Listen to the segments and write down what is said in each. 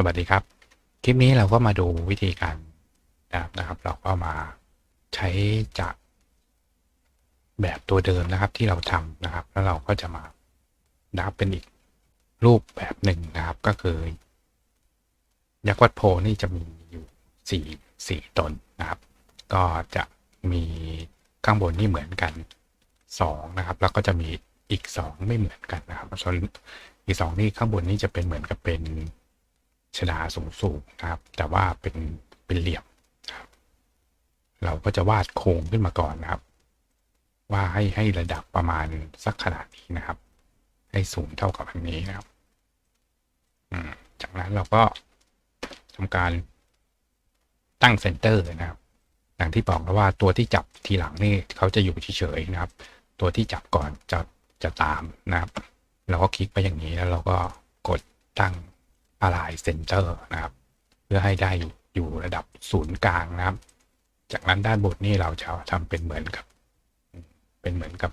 สวัสดีครับ คลิปนี้เราก็มาดูวิธีการนะครับนะครับ เราก็มาใช้จากแบบตัวเดิมนะครับที่เราทำนะครับ แล้วเราก็จะมาดับเป็นอีกรูปแบบหนึ่งนะครับก็คือยักษ์วัดโพนี่จะมีอยู่สี่สี่ตนนะครับ ก็จะมีข้างบนนี่เหมือนกันสองนะครับ แล้วก็จะมีอีกสองไม่เหมือนกันนะครับส่วนอีกสองนี่ข้างบนนี่จะเป็นเหมือนกับเป็น ชดาสูงสูงนะครับ แต่ว่าเป็นเป็นเหลี่ยมครับเราก็จะวาดโครงขึ้นมาก่อนนะครับ ว่าให้ให้ระดับประมาณสักขนาดนี้นะครับ ให้สูงเท่ากับอันนี้นะครับอืมจากนั้นเราก็ทำการตั้งเซนเตอร์นะครับอย่างที่บอกแล้วว่าตัวที่จับทีหลังนี่เขาจะอยู่เฉยๆนะครับ ตัวที่จับก่อนจะจะตามนะครับ เราก็คลิกไปอย่างนี้แล้วเราก็กดตั้ง align center นะครับ เพื่อให้ได้อยู่ระดับศูนย์กลางนะครับ จากนั้นด้านบนนี่เราจะทำเป็นเหมือนกับ เป็นเหมือนกับ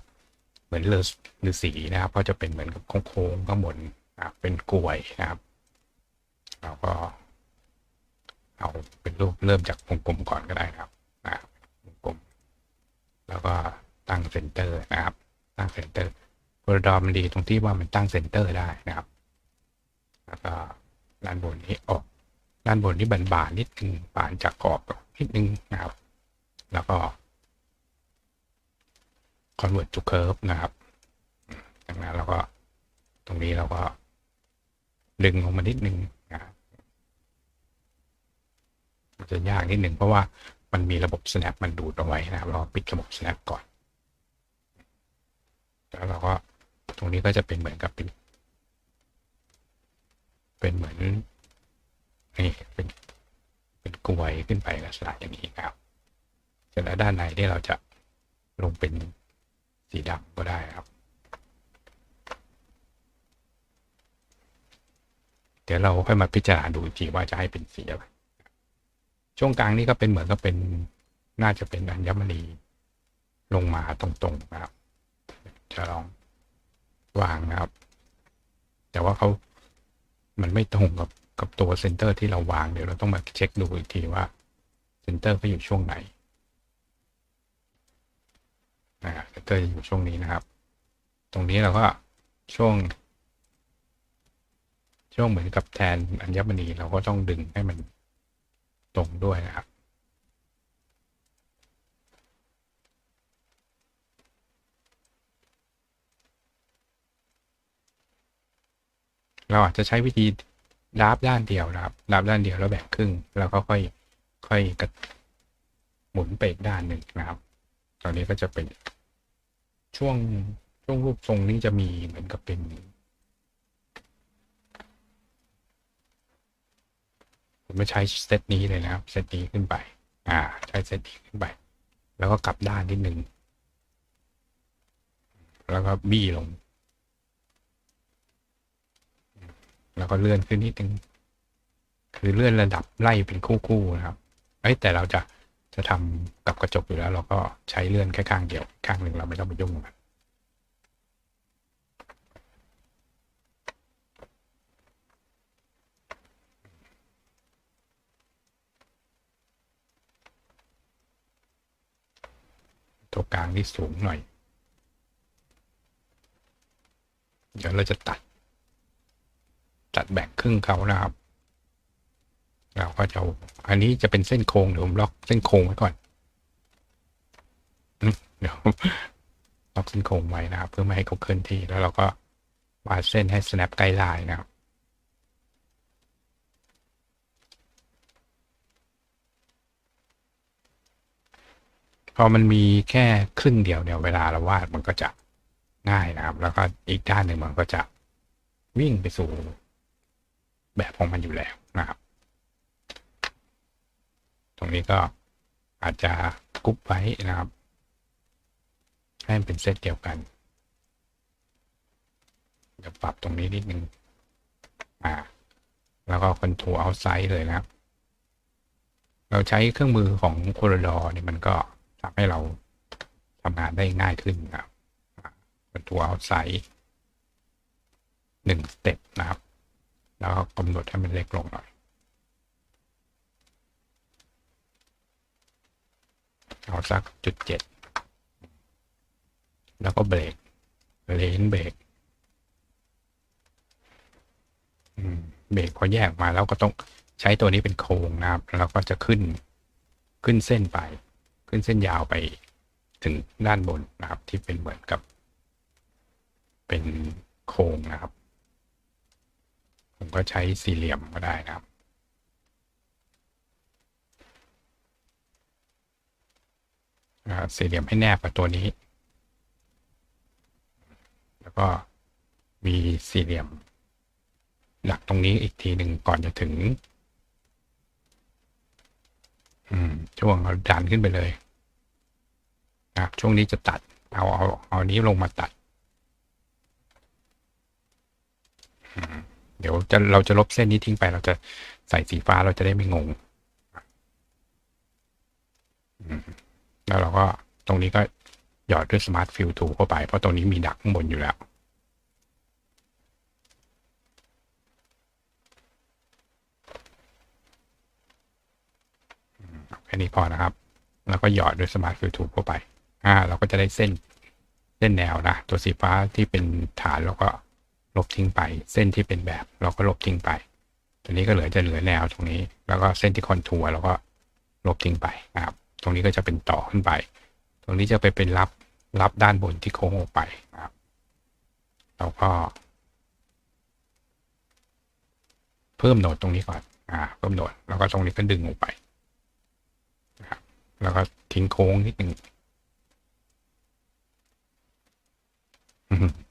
เหมือนเลือหรือสีนะครับ ก็จะเป็นเหมือนกับโค้งข้างบนนะเป็นกลวยนะครับ เราก็ เอาเป็นรูปเริ่มจากวงกลมก่อนก็ได้นะครับนะวงกลม แล้วก็ตั้งเซนเตอร์นะครับ ตั้งเซนเตอร์โปรดอมันดีตรงที่ว่ามันตั้งเซนเตอร์ได้นะครับ แล้วก็ ด้านบนนี้ออก ด้านบนนี้บานๆนิดนึงบานจากขอบนิดนึงนะครับ แล้วก็ convert to curve นะครับจากนั้นเราก็ตรงนี้เราก็ ดึงลงมานิดนึงนะครับมันจะยากนิดนึงเพราะว่ามันมีระบบ snap มันดูดเอาไว้นะครับเราปิดระบบ snap ก่อน แล้วเราก็ตรงนี้ก็จะเป็นเหมือนกับเป็น เป็นเหมือนนี่เป็นเป็นกลวยขึ้นไปลักษณะอย่างนี้นะครับ เสร็จแล้วด้านในที่เราจะลงเป็นสีดำก็ได้ครับ เดี๋ยวเราค่อยมาพิจารณาดูทีว่าจะให้เป็นสีอะไร ช่วงกลางนี่ก็เป็นเหมือนกับเป็นน่าจะเป็นอัญมณีลงมาตรงๆนะครับ จะลองวางนะครับ แต่ว่าเขา มันไม่ตรงกับกับตัวเซนเตอร์ที่เราวางเดี๋ยวเราต้องมาเช็คดูอีกทีว่าเซนเตอร์เขาอยู่ช่วงไหนนะครับเซนเตอร์อยู่ช่วงนี้นะครับ ตรงนี้เราก็ช่วง ช่วงเหมือนกับแทนอัญมณีเราก็ต้องดึงให้มันตรงด้วยนะครับ เราอาจจะใช้วิธีดราฟด้านเดียวนะครับดราฟด้านเดียวแล้วแบ่งครึ่ง แล้วก็ค่อยค่อยกระหมุนไปอีกด้านหนึ่งนะครับ ตอนนี้ก็จะเป็นช่วงช่วงรูปทรงนี้จะมีเหมือนกับเป็นผมไม่ใช้เซตนี้เลยนะครับ เซตนี้ขึ้นไป อ่า ใช้เซตนี้ขึ้นไป แล้วก็กลับด้านนิดนึง แล้วก็บี้ลง แล้วก็เลื่อนขึ้นนิดนึงคือเลื่อนระดับไล่เป็นคู่ๆนะครับเอ้ยแต่เราจะจะทำกับกระจกอยู่แล้ว เราก็ใช้เลื่อนแค่ข้างเดียวข้างหนึ่งเราไม่ต้องไปยุ่งมันตัวกลางที่สูงหน่อย เดี๋ยวเราจะตัด ตัดแบ่งครึ่งเขานะครับ เราก็จะอันนี้จะเป็นเส้นโค้งเดี๋ยวผมล็อกเส้นโค้งไว้ก่อนเดี๋ยวล็อกเส้นโค้งไว้นะครับ เพื่อไม่ให้เขาเคลื่อนที่แล้วเราก็วาดเส้นให้ snap ใกล้ไลน์นะครับพอมันมีแค่ครึ่งเดียวเนี่ยเวลาเราวาดมันก็จะง่ายนะครับ แล้วก็อีกด้านหนึ่งมันก็จะวิ่งไปสู่ แบบของมันอยู่แล้วนะครับ ตรงนี้ก็อาจจะกรุ๊ปไว้นะครับ ให้มันเป็นเซตเดียวกันเดี๋ยวปรับตรงนี้นิดนึงอ่า แล้วก็คอนโทรลเอาไซด์เลยนะครับ เราใช้เครื่องมือของ c o r r e d o r เนี่ยมันก็ทำให้เราทำงานได้ง่ายขึ้นนะครับคอนโทรลเอาไซด์หนึ่งสเต็ปนะครับ แล้วก็กำหนดให้มันเล็กลงหน่อยเอาสักจุดเจ็ดแล้วก็เบรกเลนเบรกเบรกพอแยกมาแล้วก็ต้องใช้ตัวนี้เป็นโครงนะครับ แล้วก็จะขึ้นขึ้นเส้นไป ขึ้นเส้นยาวไปถึงด้านบนนะครับ ที่เป็นเหมือนกับ เป็นโครงนะครับ ผมก็ใช้สี่เหลี่ยมก็ได้นะครับ สี่เหลี่ยมให้แนบกับตัวนี้ แล้วก็มีสี่เหลี่ยม หลักตรงนี้อีกทีหนึ่งก่อนจะถึง ช่วงเราดันขึ้นไปเลยนะครับช่วงนี้จะตัดเอาเอาเอานี้ลงมาตัด อืม เดี๋ยวจะเราจะลบเส้นนี้ทิ้งไป เราจะใส่สีฟ้าเราจะได้ไม่งงแล้วเราก็ตรงนี้ก็หยอดด้วยสมาร์ทฟิลทูเข้าไป เพราะตรงนี้มีดักข้างบนอยู่แล้วแค่นี้พอนะครับ แล้วก็หยอดด้วยสมาร์ทฟิลทูเข้าไป อ่า เราก็จะได้เส้นเส้นแนวนะ ตัวสีฟ้าที่เป็นฐานเราก็ ลบทิ้งไป เส้นที่เป็นแบบเราก็ลบทิ้งไป ตัวนี้ก็เหลือจะเหลือแนวตรงนี้ แล้วก็เส้นที่คอนทัวร์เราก็ลบทิ้งไปนะครับ ตรงนี้ก็จะเป็นต่อขึ้นไป ตรงนี้จะไปเป็นรับรับด้านบนที่โค้งออกไปนะครับเราก็ เพิ่มโหนดตรงนี้ก่อนอ่าเพิ่มโหนดแล้วก็ตรงนี้ก็ดึงออกไปนะครับแล้วก็ทิ้งโค้งนิดหนึ่ง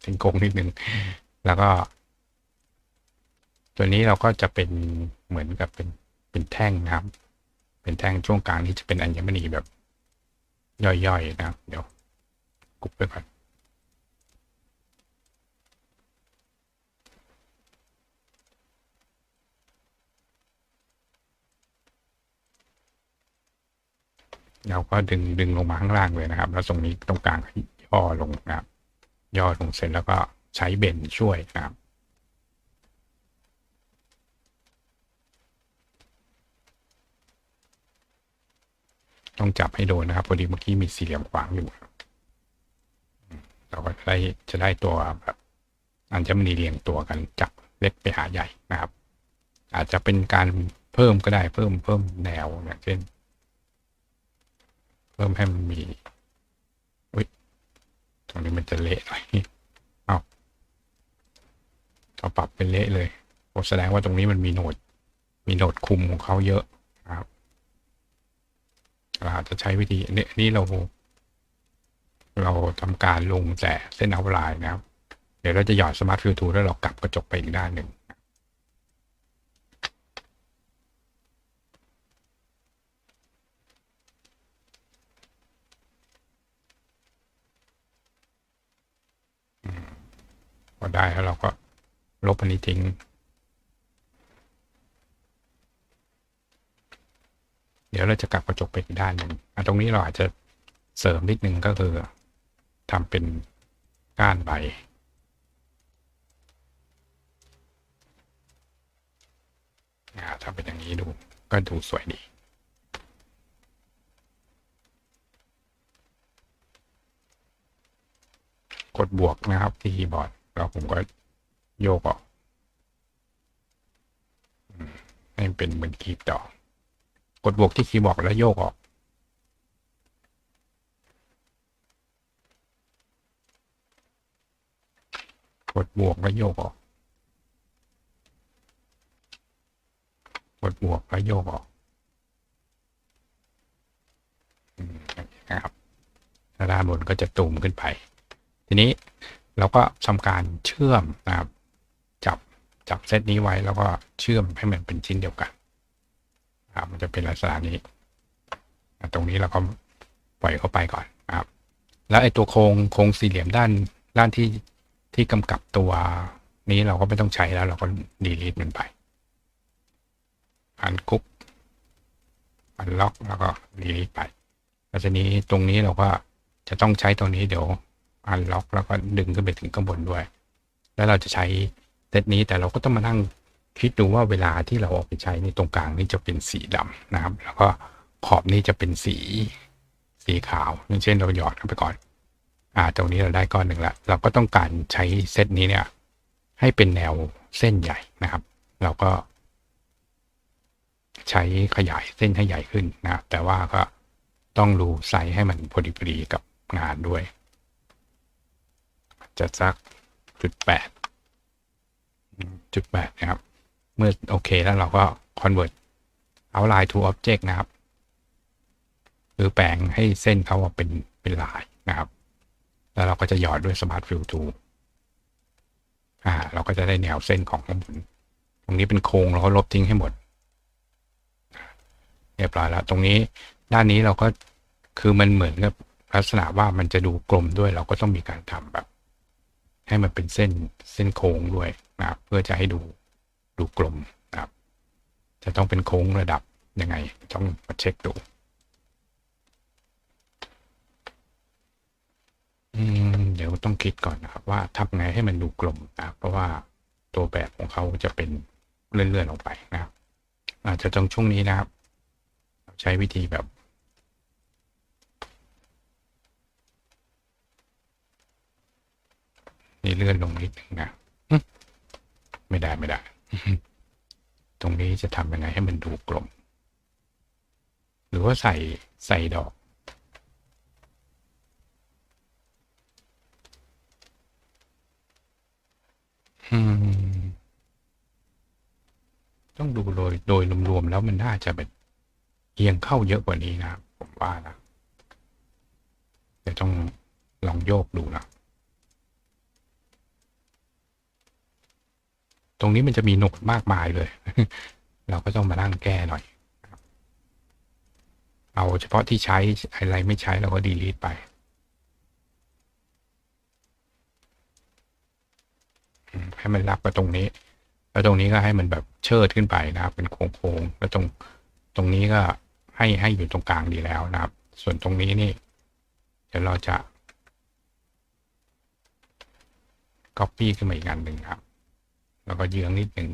ทิ้งโค้งนิดหนึ่ง แล้วก็ ตัวนี้เราก็จะเป็นเหมือนกับเป็นเป็นแท่งนะครับ เป็นแท่งช่วงกลางที่จะเป็นอัญมณีแบบ ย่อยๆนะครับเดี๋ยวกรุบไปก่อนเราก็ดึงดึงลงมาข้างล่างเลยนะครับ แล้วตรงนี้ตรงกลางย่อลงนะครับ ย่อลงเสร็จแล้วก็ ใช้เบนช่วยครับ ต้องจับให้โดนนะครับพอดีเมื่อกี้มีสี่เหลี่ยมขวางอยู่เราก็ได้จะได้ตัวแบบอัญมณีเรียงตัวกันจากเล็กไปหาใหญ่นะครับ อาจจะเป็นการเพิ่มก็ได้เพิ่มเพิ่มแนวอย่างเช่น เพิ่มให้มันมีอุ้ยตรงนี้มันจะเละหน่อย เราปรับเป็นเละเลยโอ้แสดงว่าตรงนี้มันมีโหนด มีโหนดคุมของเขาเยอะครับเราอาจจะใช้วิธีนนี้อันนี้เรา เราทำการลงแต่เส้นเอาไลน์นะครับ เดี๋ยวเราจะหยอดสมาร์ทฟิลทูแล้วเรากลับกระจกไปอีกด้านหนึ่งพอได้แล้วเราก็ ลบอันนี้ทิ้ง เดี๋ยวเราจะกลับกระจกไปอีกด้านหนึ่งตรงนี้เราอาจจะเสริมนิดนึงก็คือทำเป็นก้านใบอ่าทำเป็นอย่างนี้ดูก็ดูสวยดี กดบวกนะครับที่คีย์บอร์ด แล้วผมก็ โยกออกให้มันเป็นเหมือนคีย์ต่อ กดบวกที่คีย์บอร์ดแล้วโยกออกกดบวกแล้วโยกออก กดบวกแล้วโยกออกนะครับด้านบนก็จะตูมขึ้นไป ทีนี้เราก็ทำการเชื่อมนะครับ จับเซตนี้ไว้แล้วก็เชื่อมให้มันเป็นชิ้นเดียวกันครับมันจะเป็นลักษณะนี้ตรงนี้เราก็ปล่อยเข้าไปก่อนครับ แล้วไอ้ตัวโครงโครงสี่เหลี่ยมด้านด้านที่ที่กำกับตัวนี้เราก็ไม่ต้องใช้แล้วเราก็ดีลีทมันไปอันคุกอันล็อกแล้วก็ดีลีทไปแล้วทีนี้ตรงนี้เราก็จะต้องใช้ตรงนี้เดี๋ยวอันล็อกแล้วก็ดึงขึ้นไปถึงข้างบนด้วย แล้วเราจะใช้ ซตนี้แต่เราก็ต้องมานั่งคิดดูว่าเวลาที่เราเออกไปใช้ในตรงกลางนี่จะเป็นสีดำนะครับ แล้วก็ขอบนี่จะเป็นสีสีขาวอย่างเช่นเราหยอดเข้าไปก่อน อ่า ตรงนี้เราได้ก้อนหนึ่งละ เราก็ต้องการใช้เซตนี้เนี่ย ให้เป็นแนวเส้นใหญ่นะครับ เราก็ ใช้ขยายเส้นให้ใหญ่ขึ้นนะ แต่ว่าก็ต้องดูไซส์ให้มันพอดีพอดีกับงานด้วย จะสักจุดแปด จุดแปดนะครับ เมื่อโอเคแล้วเราก็ convert outline to object นะครับหรือแปลงให้เส้นเขาเป็นเป็นลายนะครับ แล้วเราก็จะหยอดด้วย Smart Fill Tool อ่า เราก็จะได้แนวเส้นของข้างบนตรงนี้เป็นโครงเราก็ลบทิ้งให้หมด เรียบร้อยแล้ว ตรงนี้ด้านนี้เราก็คือมันเหมือนกับลักษณะว่ามันจะดูกลมด้วยเราก็ต้องมีการทำแบบ ให้มันเป็นเส้นเส้นโค้งด้วยนะครับเพื่อจะให้ดูดูกลมนะครับ จะต้องเป็นโค้งระดับยังไง ต้องมาเช็คดูเดี๋ยวต้องคิดก่อนนะครับ ว่าทำไงให้มันดูกลมนะครับเพราะว่าตัวแบบของเขาจะเป็นเลื่อนๆออกไปนะครับ อาจจะตรงช่วงนี้นะครับ ใช้วิธีแบบ นี่เลื่อนลงนิดหนึ่งนะอืมไม่ได้ไม่ได้ ตรงนี้จะทำยังไงให้มันดูกลม หรือว่าใส่ใส่ดอกอืมต้องดูโดยโดยรวมๆแล้วมันน่าจะเป็นเอียงเข้าเยอะกว่านี้นะครับผมว่านะเดี๋ยวต้องลองโยกดูนะ รงนี้มันจะมีโหนดมากมายเลย เราก็ต้องมานั่งแก้หน่อย เอาเฉพาะที่ใช้อะไรไม่ใช้เราก็ดีลีทไปให้มันรับกับตรงนี้ แล้วตรงนี้ก็ให้มันแบบเชิดขึ้นไปนะครับ เป็นโค้งๆ แล้วตรงตรงนี้ก็ให้ให้อยู่ตรงกลางดีแล้วนะครับ ส่วนตรงนี้นี่ เดี๋ยวเราจะ copy ขึ้นมาอีกอันหนึ่งครับ แล้วก็เยื้องนิดหนึ่ง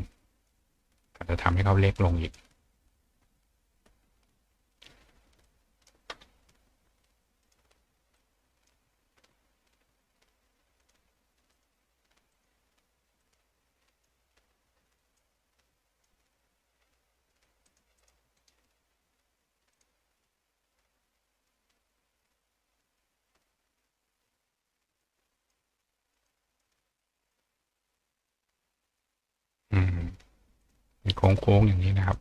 ก็จะทำให้เขาเล็กลงอีก อืมเป็น โค้งๆอย่างนี้นะครับ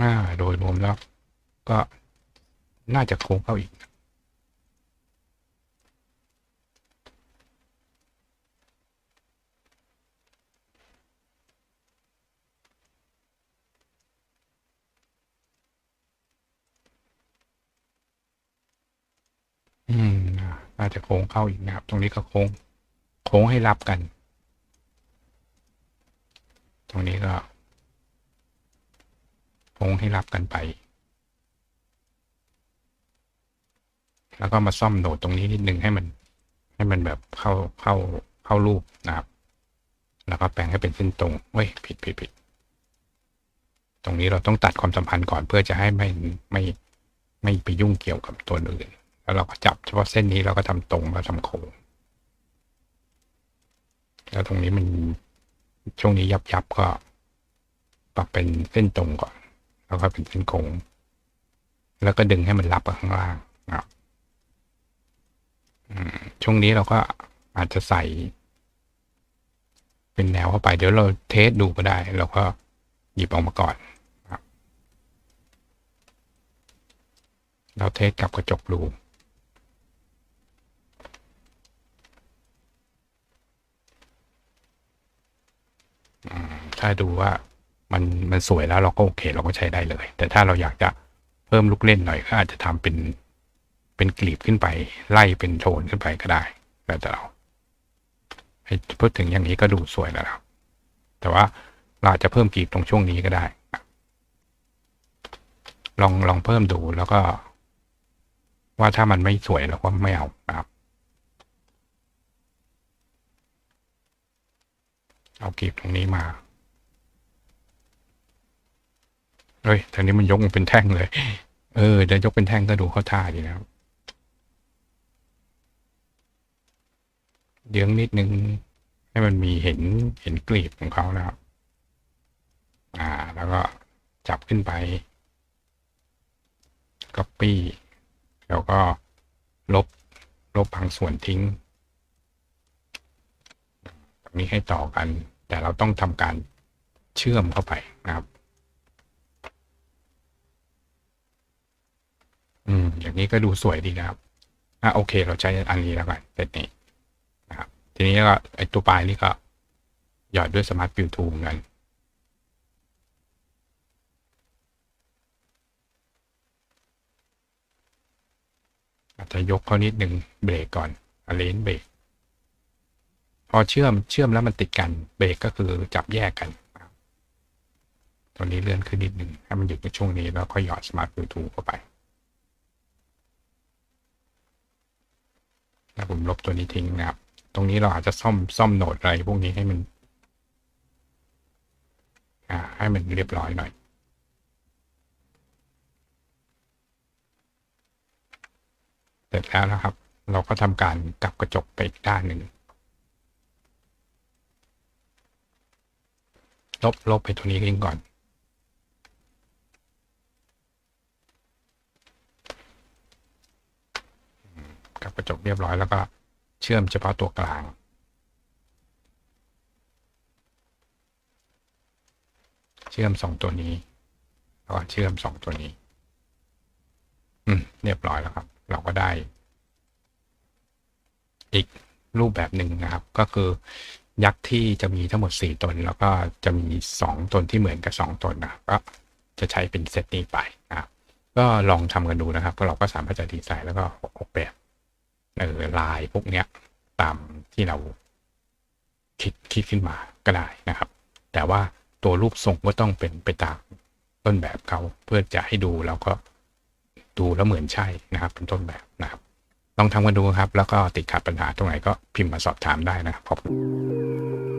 อ่าโดยรวมแล้วก็น่าจะโค้งเข้าอีก อืม น่าจะโค้งเข้าอีกนะครับ ตรงนี้ก็โค้ง โค้งให้รับกัน ตรงนี้ก็ โค้งให้รับกันไป แล้วก็มาซ่อมโดดตรงนี้นิดนึงให้มัน ให้มันแบบเข้าเข้าเข้ารูปนะครับ แล้วก็แปลงให้เป็นเส้นตรงเฮ้ยผิดผิดผิดตรงนี้เราต้องตัดความสัมพันธ์ก่อนเพื่อจะให้ไม่ไม่ไม่ไปยุ่งเกี่ยวกับตัวอื่น แล้วเราก็จับเฉพาะเส้นนี้เราก็ทำตรงแล้วทำโค้ง แล้วตรงนี้มันช่วงนี้ยับยับก็ ปรับเป็นเส้นตรงก่อน แล้วก็เป็นเส้นโค้งแล้วก็ดึงให้มันรับกับข้างล่างนะครับช่วงนี้เราก็อาจจะใส่ เป็นแนวเข้าไป เดี๋ยวเราเทสดูก็ได้ เราก็หยิบออกมาก่อนครับ เราเทสกับกระจกดู ถ้าดูว่ามันมันสวยแล้วเราก็โอเค เราก็ใช้ได้เลย แต่ถ้าเราอยากจะเพิ่มลูกเล่นหน่อยก็อาจจะทำเป็นเป็นกลีบขึ้นไป ไล่เป็นโทนขึ้นไปก็ได้แล้วแต่เราพูดถึงอย่างนี้ก็ดูสวยแล้วครับแต่ว่าเราจะเพิ่มกลีบตรงช่วงนี้ก็ได้ ลองลองเพิ่มดูแล้วก็ ว่าถ้ามันไม่สวยเราก็ไม่เอาครับเอากลีบตรงนี้มา อ้ยทางนี้มันยกมันเป็นแท่งเลย เออเดี๋ยวยกเป็นแท่งก็ดูเข้าท่าดีนะครับเยื้องนิดนึง ให้มันมีเห็นเห็นกลีบของเขานะครับ อ่า แล้วก็จับขึ้นไป copy แล้วก็ลบลบบางส่วนทิ้งตรงนี้ให้ต่อกัน แต่เราต้องทำการเชื่อมเข้าไปนะครับ อืม อย่างนี้ก็ดูสวยดีนะครับ อะโอเค เราใช้อันนี้แล้วกันเซตนี้นะครับ ทีนี้ก็ไอตัวปลายนี่ก็ หยอดด้วยสมาร์ทฟิวทูเหมือนกันอาจจะยกเขานิดหนึ่งเบรกก่อนอเลนเบรกพอเชื่อมเชื่อมแล้วมันติดกันเบรกก็คือจับแยกกันนะครับตัวนี้เลื่อนขึ้นนิดหนึ่งให้มันหยุดในช่วงนี้แล้วก็หยอดสมาร์ทฟิวทูเข้าไป แล้วผมลบตัวนี้ทิ้งนะครับ ตรงนี้เราอาจจะซ่อมซ่อมโหนดอะไรพวกนี้ให้มัน อ่า ให้มันเรียบร้อยหน่อยเสร็จแล้วนะครับ เราก็ทำการกลับกระจกไปอีกด้านหนึ่งลบลบไปตัวนี้ทิ้งก่อน กับกระจกเรียบร้อยแล้วก็เชื่อมเฉพาะตัวกลาง เชื่อมสองตัวนี้แล้วก็เชื่อมสองตัวนี้ อืมเรียบร้อยแล้วครับ เราก็ได้ อีกรูปแบบหนึ่งนะครับ ก็คือยักษ์ที่จะมีทั้งหมด 4 ตน แล้วก็จะมี 2 ตนที่เหมือนกับ 2 ตนนะก็จะใช้เป็นเซตนี้ไปนะครับก็ลองทำกันดูนะครับ ก็เราก็สามารถจะดีไซน์แล้วก็ออกแบบ เออลายพวกเนี้ยตามที่เราคิดคิดขึ้นมาก็ได้นะครับ แต่ว่าตัวรูปทรงก็ต้องเป็นไปตามต้นแบบเขาเพื่อจะให้ดูแล้วก็ดูแล้วเหมือนใช่นะครับ เป็นต้นแบบนะครับ ลองทำกันดูครับ แล้วก็ติดขัดปัญหาตรงไหนก็พิมพ์มาสอบถามได้นะครับขอบคุณ